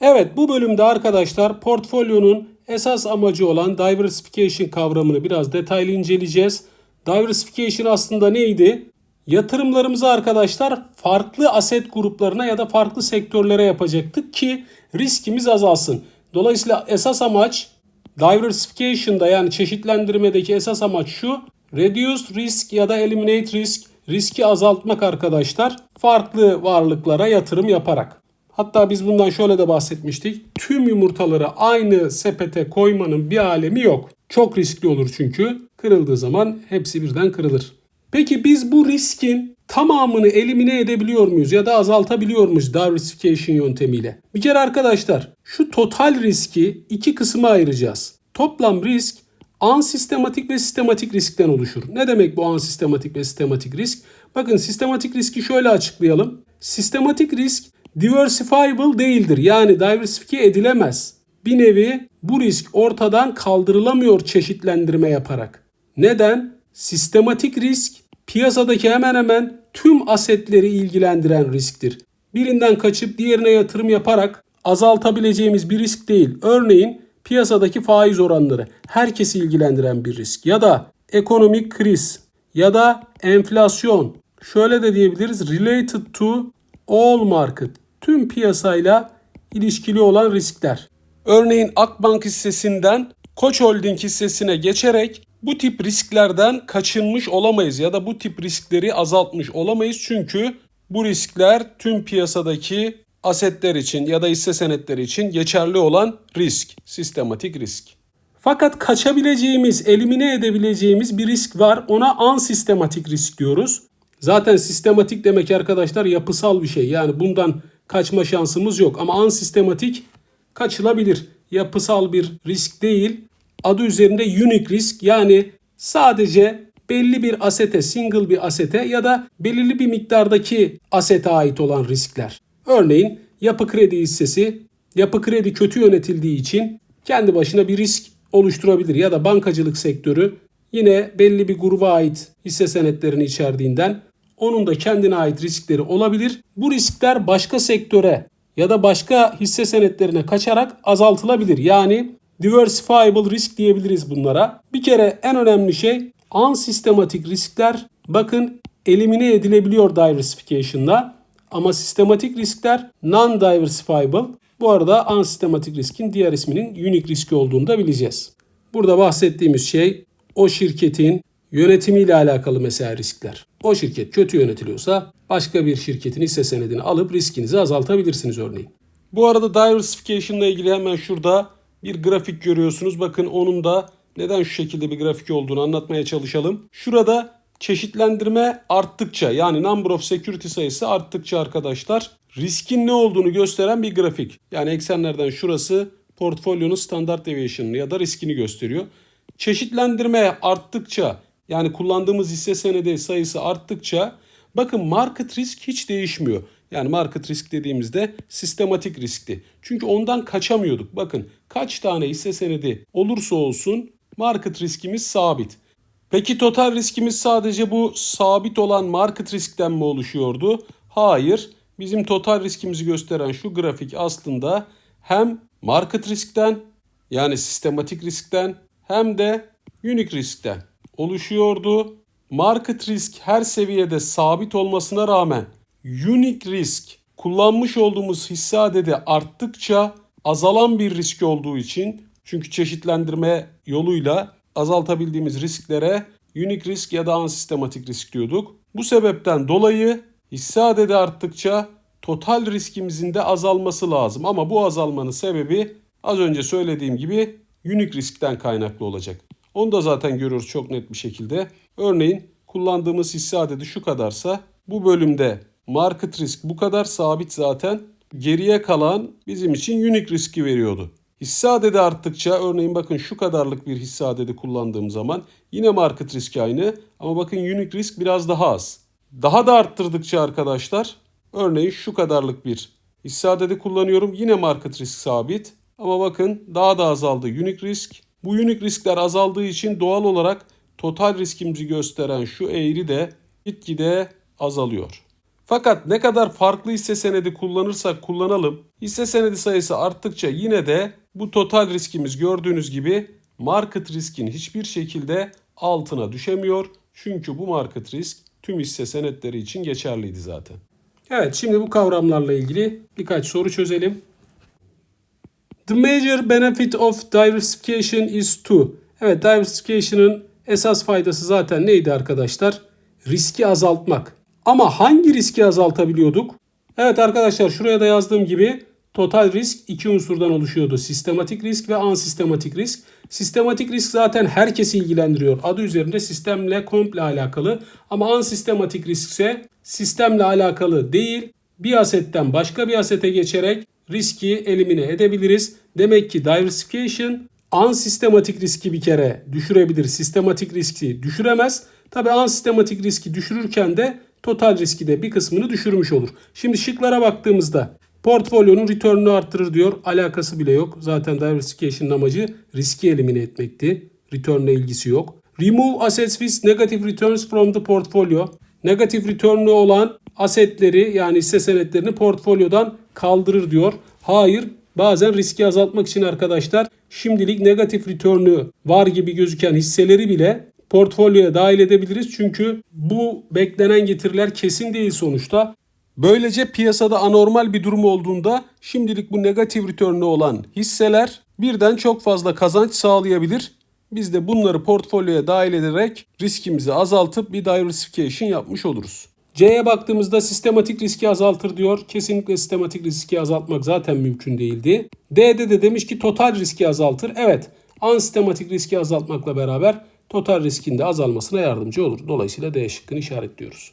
Evet bu bölümde arkadaşlar portfolyonun esas amacı olan diversification kavramını biraz detaylı inceleyeceğiz. Diversification aslında neydi? Yatırımlarımızı arkadaşlar farklı aset gruplarına ya da farklı sektörlere yapacaktık ki riskimiz azalsın. Dolayısıyla esas amaç diversification'da yani çeşitlendirmedeki esas amaç şu. Reduce risk ya da eliminate risk. Riski azaltmak arkadaşlar. Farklı varlıklara yatırım yaparak. Hatta biz bundan şöyle de bahsetmiştik. Tüm yumurtaları aynı sepete koymanın bir alemi yok. Çok riskli olur çünkü. Kırıldığı zaman hepsi birden kırılır. Peki biz bu riskin tamamını elimine edebiliyor muyuz ya da azaltabiliyor muyuz diversification yöntemiyle? Bir kere arkadaşlar şu total riski iki kısma ayıracağız. Toplam risk ansistematik ve sistematik riskten oluşur. Ne demek bu ansistematik ve sistematik risk? Bakın sistematik riski şöyle açıklayalım. Sistematik risk diversifiable değildir. Yani diversifike edilemez. Bir nevi bu risk ortadan kaldırılamıyor çeşitlendirme yaparak. Neden? Sistematik risk piyasadaki hemen hemen tüm asetleri ilgilendiren risktir. Birinden kaçıp diğerine yatırım yaparak azaltabileceğimiz bir risk değil. Örneğin piyasadaki faiz oranları herkesi ilgilendiren bir risk ya da ekonomik kriz ya da enflasyon. Şöyle de diyebiliriz related to all market. Tüm piyasayla ilişkili olan riskler. Örneğin Akbank hissesinden Koç Holding hissesine geçerek bu tip risklerden kaçınmış olamayız ya da bu tip riskleri azaltmış olamayız çünkü bu riskler tüm piyasadaki asetler için ya da hisse senetleri için geçerli olan risk, sistematik risk. Fakat kaçabileceğimiz, elimine edebileceğimiz bir risk var. Ona ansistematik risk diyoruz. Zaten sistematik demek arkadaşlar yapısal bir şey. Yani bundan kaçma şansımız yok. Ama ansistematik kaçılabilir. Yapısal bir risk değil. Adı üzerinde unique risk yani sadece belli bir asete, single bir asete ya da belirli bir miktardaki asete ait olan riskler. Örneğin yapı kredi hissesi yapı kredi kötü yönetildiği için kendi başına bir risk oluşturabilir ya da bankacılık sektörü yine belli bir gruba ait hisse senetlerini içerdiğinden onun da kendine ait riskleri olabilir. Bu riskler başka sektöre ya da başka hisse senetlerine kaçarak azaltılabilir. Yani diversifiable risk diyebiliriz bunlara. Bir kere en önemli şey ansistematik riskler bakın elimine edilebiliyor diversification'da ama sistematik riskler non-diversifiable. Bu arada ansistematik riskin diğer isminin unique riski olduğunu da bileceğiz. Burada bahsettiğimiz şey o şirketin yönetimiyle alakalı mesela riskler. O şirket kötü yönetiliyorsa başka bir şirketin hisse senedini alıp riskinizi azaltabilirsiniz örneğin. Bu arada diversification ile ilgili hemen şurada bir grafik görüyorsunuz. Bakın onun da neden şu şekilde bir grafik olduğunu anlatmaya çalışalım. Şurada çeşitlendirme arttıkça yani number of security sayısı arttıkça arkadaşlar riskin ne olduğunu gösteren bir grafik. Yani eksenlerden şurası portfolyonun standart deviation'ını ya da riskini gösteriyor. Çeşitlendirme arttıkça yani kullandığımız hisse senedi sayısı arttıkça bakın market risk hiç değişmiyor. Yani market risk dediğimizde sistematik riskti. Çünkü ondan kaçamıyorduk. Bakın kaç tane hisse senedi olursa olsun market riskimiz sabit. Peki total riskimiz sadece bu sabit olan market riskten mi oluşuyordu? Hayır. Bizim total riskimizi gösteren şu grafik aslında hem market riskten yani sistematik riskten hem de unique riskten oluşuyordu. Market risk her seviyede sabit olmasına rağmen unique risk kullanmış olduğumuz hisse adedi arttıkça azalan bir risk olduğu için çünkü çeşitlendirme yoluyla azaltabildiğimiz risklere unique risk ya da ansistematik risk diyorduk. Bu sebepten dolayı hisse adedi arttıkça total riskimizin de azalması lazım. Ama bu azalmanın sebebi az önce söylediğim gibi unique riskten kaynaklı olacak. Onu da zaten görüyoruz çok net bir şekilde. Örneğin kullandığımız hisse adedi şu kadarsa bu bölümde market risk bu kadar sabit zaten. Geriye kalan bizim için unique riski veriyordu. Hisse adedi arttıkça örneğin bakın şu kadarlık bir hisse adedi kullandığım zaman yine market riski aynı ama bakın unique risk biraz daha az. Daha da arttırdıkça arkadaşlar örneğin şu kadarlık bir hisse adedi kullanıyorum yine market risk sabit ama bakın daha da azaldı unique risk. Bu unique riskler azaldığı için doğal olarak total riskimizi gösteren şu eğri de gitgide azalıyor. Fakat ne kadar farklı hisse senedi kullanırsak kullanalım Hisse senedi sayısı arttıkça yine de bu total riskimiz gördüğünüz gibi market riskin hiçbir şekilde altına düşemiyor. Çünkü bu market risk tüm hisse senetleri için geçerliydi zaten. Evet şimdi bu kavramlarla ilgili birkaç soru çözelim. The major benefit of diversification is to. Evet diversification'ın esas faydası zaten neydi arkadaşlar? Riski azaltmak. Ama hangi riski azaltabiliyorduk? Evet arkadaşlar şuraya da yazdığım gibi total risk iki unsurdan oluşuyordu. Sistematik risk ve ansistematik risk. Sistematik risk zaten herkesi ilgilendiriyor. Adı üzerinde sistemle komple alakalı. Ama ansistematik risk ise sistemle alakalı değil. Bir asetten başka bir asete geçerek riski elimine edebiliriz. Demek ki diversification ansistematik riski bir kere düşürebilir. Sistematik riski düşüremez. Tabi ansistematik riski düşürürken de total riski de bir kısmını düşürmüş olur. Şimdi şıklara baktığımızda portfolyonun return'ünü arttırır diyor. Alakası bile yok. Zaten diversification'ın amacı riski elimine etmekti. Return'le ilgisi yok. Remove assets with negative returns from the portfolio. Negatif return'lü olan asetleri yani hisse senetlerini portfolyodan kaldırır diyor. Hayır bazen riski azaltmak için arkadaşlar şimdilik negatif return'ü var gibi gözüken hisseleri bile portfolyoya dahil edebiliriz. Çünkü bu beklenen getiriler kesin değil sonuçta. Böylece piyasada anormal bir durum olduğunda şimdilik bu negatif return'ü olan hisseler birden çok fazla kazanç sağlayabilir. Biz de bunları portfolyoya dahil ederek riskimizi azaltıp bir diversification yapmış oluruz. C'ye baktığımızda sistematik riski azaltır diyor. Kesinlikle sistematik riski azaltmak zaten mümkün değildi. D'de de demiş ki total riski azaltır. Evet, ansistematik riski azaltmakla beraber total riskin de azalmasına yardımcı olur. Dolayısıyla D şıkkını işaretliyoruz.